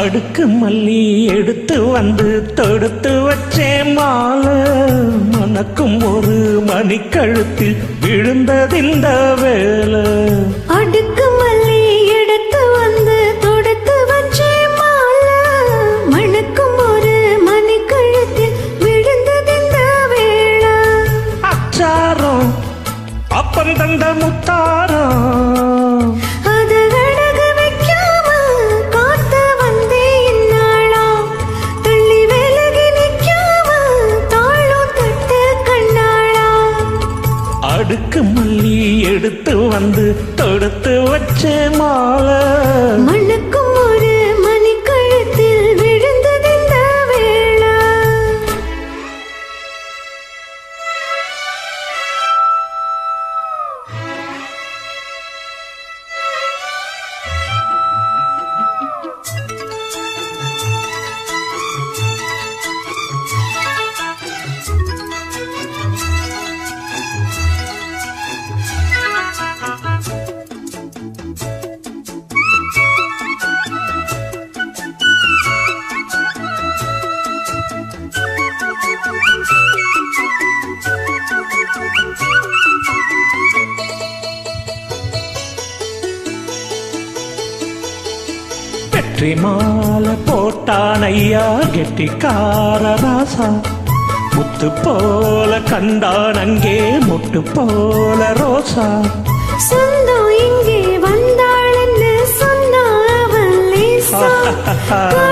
அடுக்கு மல்லி எடுத்து வந்து தொடுத்து வச்சே மாலை. மணக்கும் ஒரு மணிக்கழுத்தில் விழுந்ததிந்த வேலை. நீ எடுத்து வந்து தொடுத்து வச்ச மாலை. வெற்றி மாலை போட்டான் ஐயா கெட்டிக்கார ராசா. முத்து போல கண்டான் அங்கே முட்டு போல ரோசா. சொந்தம் இங்கே வந்தாளன்னு சொன்னா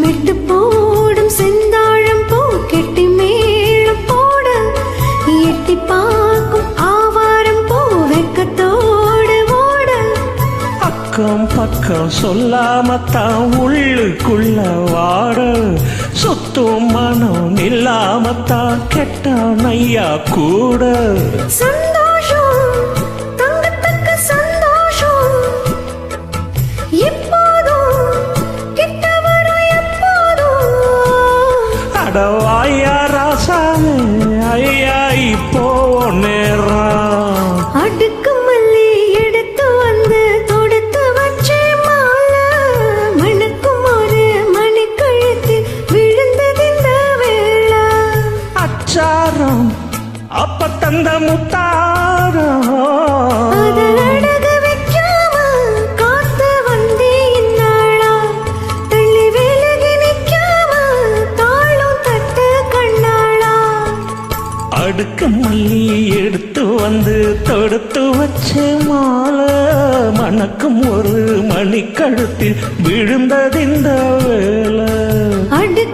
மெட்டு போடும் செந்தாழம் பூ கெட்டி மேளம் போட. எட்டி பார்க்கும் ஆவாரம் பூ வெக்கத்தோடு ஓட. அக்கம் பக்கம் சொல்லாமத்தான் உள்ளுக்குள்ள வாட. சுத்தமா நானும் இல்லாமத்தான் கெட்டான் ஐயா கூட. அடுக்கு மல்லி எடுத்து வந்து தொடுத்து வச்ச மாலை. மணக்கும் ஒரு மணி கழுத்தில் விழுந்ததிந்த வேலை அடு